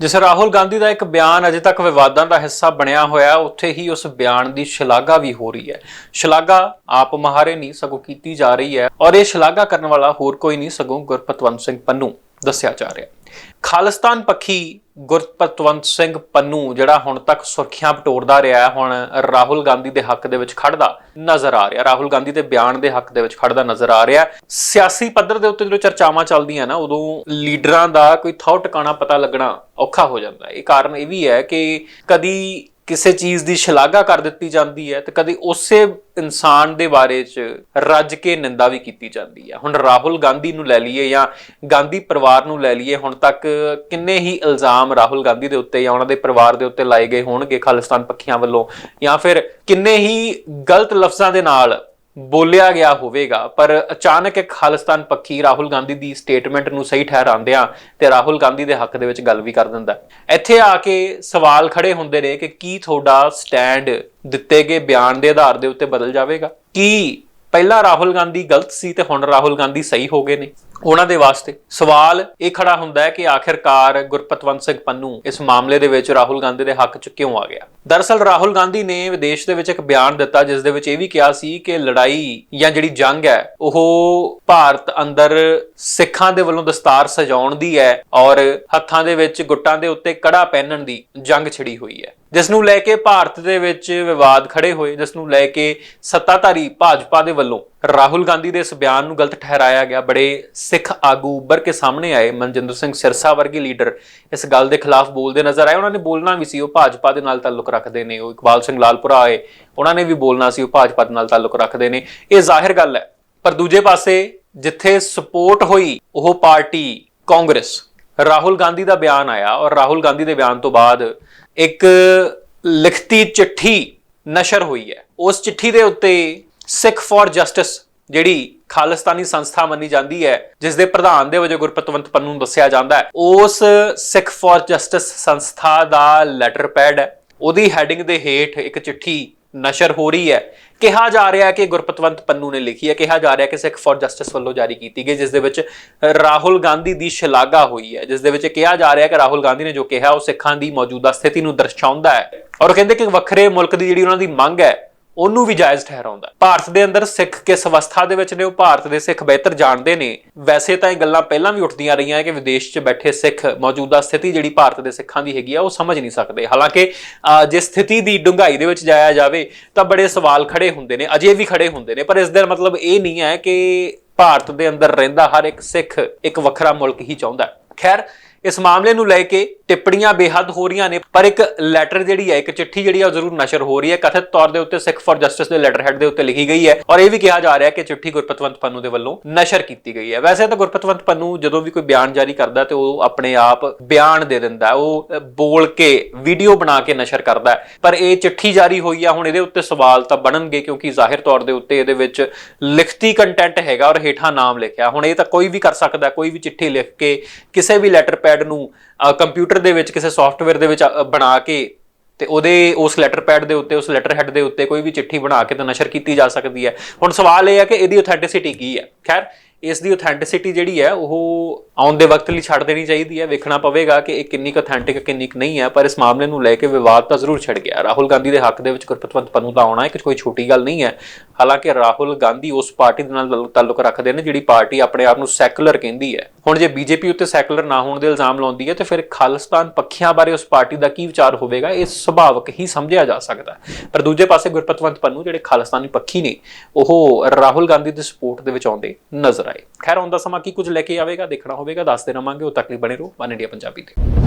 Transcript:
ਜਿਸ ਰਾਹੁਲ ਗਾਂਧੀ ਦਾ ਇੱਕ ਬਿਆਨ ਅਜੇ ਤੱਕ ਵਿਵਾਦਾਂ ਦਾ ਹਿੱਸਾ ਬਣਿਆ ਹੋਇਆ, ਉੱਥੇ ਹੀ ਉਸ ਬਿਆਨ ਦੀ ਸ਼ਲਾਘਾ ਵੀ ਹੋ ਰਹੀ ਹੈ। ਸ਼ਲਾਘਾ ਆਪ ਮਹਾਰੇ ਨਹੀਂ ਸਗੋਂ ਕੀਤੀ ਜਾ ਰਹੀ ਹੈ ਔਰ ਇਹ ਸ਼ਲਾਘਾ ਕਰਨ ਵਾਲਾ ਹੋਰ ਕੋਈ ਨਹੀਂ ਸਗੋਂ ਗੁਰਪਤਵੰਤ ਸਿੰਘ ਪੰਨੂ ਦੱਸਿਆ ਜਾ ਰਿਹਾ ਖਾਲਿਸਤਾਨ ਪੱਖੀ ਗੁਰਪਤਵੰਤ ਸਿੰਘ ਪੰਨੂ, ਜਿਹੜਾ ਹੁਣ ਤੱਕ ਸੁਰਖੀਆਂ ਬਟੋਰਦਾ ਰਿਹਾ, ਹੁਣ ਰਾਹੁਲ ਗਾਂਧੀ ਦੇ ਹੱਕ ਦੇ ਵਿੱਚ ਖੜਦਾ ਨਜ਼ਰ ਆ ਰਿਹਾ। ਰਾਹੁਲ ਗਾਂਧੀ ਦੇ ਬਿਆਨ ਦੇ ਹੱਕ ਦੇ ਵਿੱਚ ਖੜਦਾ ਨਜ਼ਰ ਆ ਰਿਹਾ। ਸਿਆਸੀ ਪੱਧਰ ਦੇ ਉੱਤੇ ਜਦੋਂ ਚਰਚਾਵਾਂ ਚੱਲਦੀਆਂ ਨਾ, ਉਦੋਂ ਲੀਡਰਾਂ ਦਾ ਕੋਈ ਥਾਉ ਟਿਕਾਣਾ ਪਤਾ ਲੱਗਣਾ ਔਖਾ ਹੋ ਜਾਂਦਾ। ਇਹ ਕਾਰਨ ਇਹ ਵੀ ਹੈ ਕਿ ਕਦੀ ਕਿਸੇ ਚੀਜ਼ ਦੀ ਸ਼ਲਾਘਾ ਕਰ ਦਿੱਤੀ ਜਾਂਦੀ ਹੈ ਤੇ ਕਦੇ ਉਸੇ ਇਨਸਾਨ ਦੇ ਬਾਰੇ 'ਚ ਰੱਜ ਕੇ ਨਿੰਦਾ ਵੀ ਕੀਤੀ ਜਾਂਦੀ ਹੈ। ਹੁਣ ਰਾਹੁਲ ਗਾਂਧੀ ਨੂੰ ਲੈ ਲਈਏ ਜਾਂ ਗਾਂਧੀ ਪਰਿਵਾਰ ਨੂੰ ਲੈ ਲਈਏ, ਹੁਣ ਤੱਕ ਕਿੰਨੇ ਹੀ ਇਲਜ਼ਾਮ ਰਾਹੁਲ ਗਾਂਧੀ ਦੇ ਉੱਤੇ ਜਾਂ ਉਹਨਾਂ ਦੇ ਪਰਿਵਾਰ ਦੇ ਉੱਤੇ ਲਾਏ ਗਏ ਹੋਣਗੇ ਖਾਲਿਸਤਾਨ ਪੱਖੀਆਂ ਵੱਲੋਂ ਜਾਂ ਫਿਰ ਕਿੰਨੇ ਹੀ ਗਲਤ ਲਫ਼ਜ਼ਾਂ ਦੇ ਨਾਲ ਬੋਲਿਆ ਗਿਆ ਹੋਵੇਗਾ, ਪਰ ਅਚਾਨਕ ਇੱਕ ਖਾਲਿਸਤਾਨ ਪੱਖੀ ਰਾਹੁਲ ਗਾਂਧੀ ਦੀ ਸਟੇਟਮੈਂਟ ਨੂੰ ਸਹੀ ਠਹਿਰਾਉਂਦਿਆਂ ਤੇ ਰਾਹੁਲ ਗਾਂਧੀ ਦੇ ਹੱਕ ਦੇ ਵਿੱਚ ਗੱਲ ਵੀ ਕਰ ਦਿੰਦਾ ਇੱਥੇ ਆ ਕੇ ਸਵਾਲ ਖੜੇ ਹੁੰਦੇ ਨੇ ਕਿ ਕੀ ਤੁਹਾਡਾ ਸਟੈਂਡ ਦਿੱਤੇ ਗਏ ਬਿਆਨ ਦੇ ਆਧਾਰ ਦੇ ਉੱਤੇ ਬਦਲ ਜਾਵੇਗਾ? ਕੀ ਪਹਿਲਾਂ ਰਾਹੁਲ ਗਾਂਧੀ ਗਲਤ ਸੀ ਤੇ ਹੁਣ ਰਾਹੁਲ ਗਾਂਧੀ ਸਹੀ ਹੋ ਗਏ ਨੇ? ਉਹਨਾਂ ਦੇ ਵਾਸਤੇ। ਸਵਾਲ ਇਹ ਖੜਾ ਹੁੰਦਾ ਹੈ ਕਿ ਆਖਿਰਕਾਰ ਗੁਰਪਤਵੰਤ ਸਿੰਘ ਪੰਨੂ ਇਸ ਮਾਮਲੇ ਦੇ ਵਿੱਚ ਰਾਹੁਲ ਗਾਂਧੀ ਦੇ ਹੱਕ 'ਚ ਕਿਉਂ ਆ ਗਿਆ? ਦਰਅਸਲ ਰਾਹੁਲ ਗਾਂਧੀ ਨੇ ਵਿਦੇਸ਼ ਦੇ ਵਿੱਚ ਇੱਕ ਬਿਆਨ ਦਿੱਤਾ, ਜਿਸ ਦੇ ਵਿੱਚ ਇਹ ਵੀ ਕਿਹਾ ਸੀ ਕਿ ਲੜਾਈ ਜਾਂ ਜਿਹੜੀ ਜੰਗ ਹੈ, ਉਹ ਭਾਰਤ ਅੰਦਰ ਸਿੱਖਾਂ ਦੇ ਵੱਲੋਂ ਦਸਤਾਰ ਸਜਾਉਣ ਦੀ ਹੈ ਔਰ ਹੱਥਾਂ ਦੇ ਵਿੱਚ ਗੁੱਟਾਂ ਦੇ ਉੱਤੇ ਕੜਾ ਪਹਿਨਣ ਦੀ ਜੰਗ ਛਿੜੀ ਹੋਈ ਹੈ। ਜਿਸ ਨੂੰ ਲੈ ਕੇ ਭਾਰਤ ਦੇ ਵਿੱਚ ਵਿਵਾਦ ਖੜੇ ਹੋਏ, ਜਿਸ ਨੂੰ ਲੈ ਕੇ ਸੱਤਾਧਾਰੀ ਭਾਜਪਾ ਦੇ ਵੱਲੋਂ ਰਾਹੁਲ ਗਾਂਧੀ ਦੇ ਇਸ ਬਿਆਨ ਨੂੰ ਗਲਤ ਠਹਿਰਾਇਆ ਗਿਆ। ਬੜੇ ਸਿੱਖ ਆਗੂ ਉੱਭਰ ਕੇ ਸਾਹਮਣੇ ਆਏ। ਮਨਜਿੰਦਰ ਸਿੰਘ ਸਿਰਸਾ ਵਰਗੇ ਲੀਡਰ ਇਸ ਗੱਲ ਦੇ ਖਿਲਾਫ ਬੋਲਦੇ ਨਜ਼ਰ ਆਏ। ਉਹਨਾਂ ਨੇ ਬੋਲਣਾ ਵੀ ਸੀ, ਉਹ ਭਾਜਪਾ ਦੇ ਨਾਲ ਤਾਲੁਕ ਰੱਖਦੇ ਨੇ। ਉਹ ਇਕਬਾਲ ਸਿੰਘ ਲਾਲਪੁਰਾ ਆਏ। ਉਹਨਾਂ ਨੇ ਵੀ ਬੋਲਣਾ ਸੀ, ਉਹ ਭਾਜਪਾ ਦੇ ਨਾਲ ਤਾਲੁਕ ਰੱਖਦੇ ਨੇ। ਇਹ ਜ਼ਾਹਿਰ ਗੱਲ ਹੈ। ਪਰ ਦੂਜੇ ਪਾਸੇ ਜਿੱਥੇ ਸਪੋਰਟ ਹੋਈ, ਉਹ ਪਾਰਟੀ ਕਾਂਗਰਸ। ਰਾਹੁਲ ਗਾਂਧੀ ਦਾ ਬਿਆਨ ਆਇਆ ਔਰ ਰਾਹੁਲ ਗਾਂਧੀ ਦੇ ਬਿਆਨ ਤੋਂ ਬਾਅਦ ਇੱਕ ਲਿਖਤੀ ਚਿੱਠੀ ਨਸ਼ਰ ਹੋਈ ਹੈ। ਉਸ ਚਿੱਠੀ ਦੇ ਉੱਤੇ ਸਿੱਖ ਫਾਰ ਜਸਟਿਸ, ਜਿਹੜੀ ਖਾਲਿਸਤਾਨੀ ਸੰਸਥਾ ਮੰਨੀ ਜਾਂਦੀ ਹੈ ਜਿਸ ਦੇ ਪ੍ਰਧਾਨ ਦੇ ਵਜੋਂ ਗੁਰਪਤਵੰਤ ਪੰਨੂ ਨੂੰ ਦੱਸਿਆ ਜਾਂਦਾ ਹੈ। ਉਸ ਸਿੱਖ ਫਾਰ ਜਸਟਿਸ ਸੰਸਥਾ ਦਾ ਲੈਟਰ ਪੈਡ ਹੈ। ਉਹਦੀ ਹੈਡਿੰਗ ਦੇ ਹੇਠ ਇੱਕ ਚਿੱਠੀ ਨਸ਼ਰ ਹੋ ਰਹੀ ਹੈ। ਕਿਹਾ ਜਾ ਰਿਹਾ ਹੈ ਕਿ ਗੁਰਪਤਵੰਤ ਪੰਨੂ ਨੇ ਲਿਖੀ ਹੈ। ਕਿਹਾ ਜਾ ਰਿਹਾ ਕਿ ਸਿੱਖ ਫਾਰ ਜਸਟਿਸ ਵੱਲੋਂ ਜਾਰੀ ਕੀਤੀ ਗਈ ਜਿਸ ਦੇ ਵਿੱਚ ਰਾਹੁਲ ਗਾਂਧੀ ਦੀ ਸ਼ਲਾਘਾ ਹੋਈ ਹੈ। ਜਿਸ ਦੇ ਵਿੱਚ ਕਿਹਾ ਜਾ ਰਿਹਾ ਹੈ ਕਿ ਰਾਹੁਲ ਗਾਂਧੀ ਨੇ ਜੋ ਕਿਹਾ, ਉਹ ਸਿੱਖਾਂ ਦੀ ਮੌਜੂਦਾ ਸਥਿਤੀ ਨੂੰ ਦਰਸਾਉਂਦਾ ਹੈ। ਔਰ ਕਹਿੰਦੇ ਕਿ ਵੱਖਰੇ ਮੁਲਕ ਦੀ ਜਿਹੜੀ ਉਹਨਾਂ ਦੀ ਮੰਗ ਹੈ ਉਹਨੂੰ ਵੀ ਜਾਇਜ਼ ਠਹਿਰਾਉਂਦਾ ਭਾਰਤ ਦੇ ਅੰਦਰ ਸਿੱਖ ਕਿਸ ਅਵਸਥਾ ਦੇ ਵਿੱਚ ਨੇ, ਉਹ ਭਾਰਤ ਦੇ ਸਿੱਖ ਬਿਹਤਰ ਜਾਣਦੇ ਨੇ। ਵੈਸੇ ਤਾਂ ਇਹ ਗੱਲਾਂ ਪਹਿਲਾਂ ਵੀ ਉੱਠਦੀਆਂ ਰਹੀਆਂ ਕਿ ਵਿਦੇਸ਼ 'ਚ ਬੈਠੇ ਸਿੱਖ ਮੌਜੂਦਾ ਸਥਿਤੀ ਜਿਹੜੀ ਭਾਰਤ ਦੇ ਸਿੱਖਾਂ ਦੀ ਹੈਗੀ ਆ, ਉਹ ਸਮਝ ਨਹੀਂ ਸਕਦੇ। ਹਾਲਾਂਕਿ ਜੇ ਸਥਿਤੀ ਦੀ ਡੂੰਘਾਈ ਦੇ ਵਿੱਚ ਜਾਇਆ ਜਾਵੇ, ਤਾਂ ਬੜੇ ਸਵਾਲ ਖੜੇ ਹੁੰਦੇ ਨੇ, ਅਜੇ ਵੀ ਖੜੇ ਹੁੰਦੇ ਨੇ। ਪਰ ਇਸ ਦਾ ਮਤਲਬ ਇਹ ਨਹੀਂ ਹੈ ਕਿ ਭਾਰਤ ਦੇ ਅੰਦਰ ਰਹਿੰਦਾ ਹਰ ਇੱਕ ਸਿੱਖ ਇੱਕ ਵੱਖਰਾ ਮੁਲਕ ਹੀ ਚਾਹੁੰਦਾ। ਖੈਰ, ਇਸ ਮਾਮਲੇ ਨੂੰ ਲੈ ਕੇ ਟਿੱਪਣੀਆਂ ਬੇਹੱਦ ਹੋ ਰਹੀਆਂ ਨੇ, ਪਰ ਇੱਕ ਲੈਟਰ ਜਿਹੜੀ ਹੈ, ਇੱਕ ਚਿੱਠੀ ਜਿਹੜੀ ਆ ਉਹ ਜ਼ਰੂਰ ਨਸ਼ਰ ਹੋ ਰਹੀ ਹੈ। ਕਥਿਤ ਤੌਰ ਦੇ ਉੱਤੇ ਸਿੱਖ ਫॉर ਜਸਟਿਸ ਦੇ ਲੈਟਰ ਹੈਡ ਦੇ ਉੱਤੇ ਲਿਖੀ ਗਈ ਹੈ ਔਰ ਇਹ ਵੀ ਕਿਹਾ ਜਾ ਰਿਹਾ ਹੈ ਕਿ ਚਿੱਠੀ ਗੁਰਪਤਵੰਤ ਪੰਨੂ ਦੇ ਵੱਲੋਂ ਨਸ਼ਰ ਕੀਤੀ ਗਈ ਹੈ। ਵੈਸੇ ਤਾਂ ਗੁਰਪਤਵੰਤ ਪੰਨੂ ਜਦੋਂ ਵੀ ਕੋਈ ਬਿਆਨ ਜਾਰੀ ਕਰਦਾ ਤੇ ਉਹ ਆਪਣੇ ਆਪ ਬਿਆਨ ਦੇ ਦਿੰਦਾ, ਉਹ ਬੋਲ ਕੇ ਵੀਡੀਓ ਬਣਾ ਕੇ ਨਸ਼ਰ ਕਰਦਾ ਪਰ ਇਹ ਚਿੱਠੀ ਜਾਰੀ ਹੋਈ ਆ, ਹੁਣ ਇਹਦੇ ਉੱਤੇ ਸਵਾਲ ਤਾਂ ਬਣਨਗੇ ਕਿਉਂਕਿ ਜ਼ਾਹਿਰ ਤੌਰ ਦੇ ਉੱਤੇ ਇਹਦੇ ਵਿੱਚ ਲਿਖਤੀ ਕੰਟੈਂਟ ਹੈਗਾ ਔਰ ਹੇਠਾਂ ਨਾਮ ਲਿਖਿਆ। ਹੁਣ ਇਹ ਤਾਂ ਕੋਈ ਵੀ ਕਰ ਸਕਦਾ, ਕੋਈ ਵੀ ਚਿੱਠੀ ਲਿਖ ਕੇ ਕਿਸੇ ਵੀ ਲੈਟਰ ਪੈਡ ਨੂੰ ਕੰਪਿਊਟਰ ਦੇ ਵਿੱਚ ਕਿਸੇ ਸੌਫਟਵੇਅਰ ਦੇ ਵਿੱਚ ਬਣਾ ਕੇ ਤੇ ਉਹਦੇ, ਉਸ ਲੈਟਰ ਪੈਡ ਦੇ ਉੱਤੇ, ਉਸ ਲੈਟਰ ਹੈਡ ਦੇ ਉੱਤੇ ਕੋਈ ਵੀ ਚਿੱਠੀ ਬਣਾ ਕੇ ਤਾਂ ਨਸ਼ਰ ਕੀਤੀ ਜਾ ਸਕਦੀ ਹੈ। ਹੁਣ ਸਵਾਲ ਇਹ ਹੈ ਕਿ ਇਹਦੀ ਆਥੈਂਟਿਸਿਟੀ ਕੀ ਹੈ? ਖੈਰ ਇਸ ਦੀ ਆਥੈਂਟਿਸਿਟੀ ਜਿਹੜੀ ਹੈ, ਉਹ ਆਉਣ ਦੇ ਵਕਤ ਲਈ ਛੱਡ ਦੇਣੀ ਚਾਹੀਦੀ ਹੈ। ਵੇਖਣਾ ਪਵੇਗਾ ਕਿ ਇਹ ਕਿੰਨੀ ਕੁ authentic ਕਿੰਨੀ ਕੁ ਨਹੀਂ ਹੈ, ਪਰ ਇਸ ਮਾਮਲੇ ਨੂੰ ਲੈ ਕੇ ਵਿਵਾਦ ਤਾਂ ਜ਼ਰੂਰ ਛਿੜ ਗਿਆ। ਰਾਹੁਲ ਗਾਂਧੀ ਦੇ ਹੱਕ ਦੇ ਵਿੱਚ ਗੁਰਪਤਵੰਤ ਪੰਨੂ ਦਾ ਆਉਣਾ ਇੱਕ ਕੋਈ ਛੋਟੀ ਗੱਲ ਨਹੀਂ ਹੈ। ਹਾਲਾਂਕਿ ਰਾਹੁਲ ਗਾਂਧੀ ਉਸ ਪਾਰਟੀ ਦੇ ਨਾਲ ਤਾਲੁਕ ਰੱਖਦੇ ਨੇ, ਜਿਹੜੀ ਪਾਰਟੀ ਆਪਣੇ ਆਪ ਨੂੰ ਸੈਕੂਲਰ ਕਹਿੰਦੀ ਹੈ। ਹੁਣ ਜੇ ਬੀਜੇਪੀ ਉੱਤੇ ਸੈਕੂਲਰ ਨਾ ਹੋਣ ਦੇ ਇਲਜ਼ਾਮ ਲਾਉਂਦੀ ਹੈ, ਤੇ ਫਿਰ ਖਾਲਿਸਤਾਨ ਪੱਖੀਆਂ ਬਾਰੇ ਉਸ ਪਾਰਟੀ ਦਾ ਕੀ ਵਿਚਾਰ ਹੋਵੇਗਾ, ਇਹ ਸੁਭਾਵਕ ਹੀ ਸਮਝਿਆ ਜਾ ਸਕਦਾ ਪਰ ਦੂਜੇ ਪਾਸੇ ਗੁਰਪਤਵੰਤ ਪੰਨੂ, ਜਿਹੜੇ ਖਾਲਿਸਤਾਨੀ ਪੱਖੀ ਨੇ, ਉਹ ਰਾਹੁਲ ਗਾਂਧੀ ਦੇ ਸਪੋਰਟ ਦੇ ਵਿੱਚ ਆਉਂਦੇ ਨਜ਼ਰ ਨਜ਼ਰ ਆਏ ਖੈਰ ਆਉਂਦਾ ਸਮਾਂ ਕੀ ਕੁਝ ਲੈ ਕੇ ਆਵੇਗਾ, ਦੇਖਣਾ ਹੋਵੇਗਾ, ਦੱਸਦੇ ਰਵਾਂਗੇ, ਉਹ ਤੱਕ ਲਈ ਬਣੇ ਰਹੋ, ਵਨ ਇੰਡੀਆ ਪੰਜਾਬੀ ਤੇ।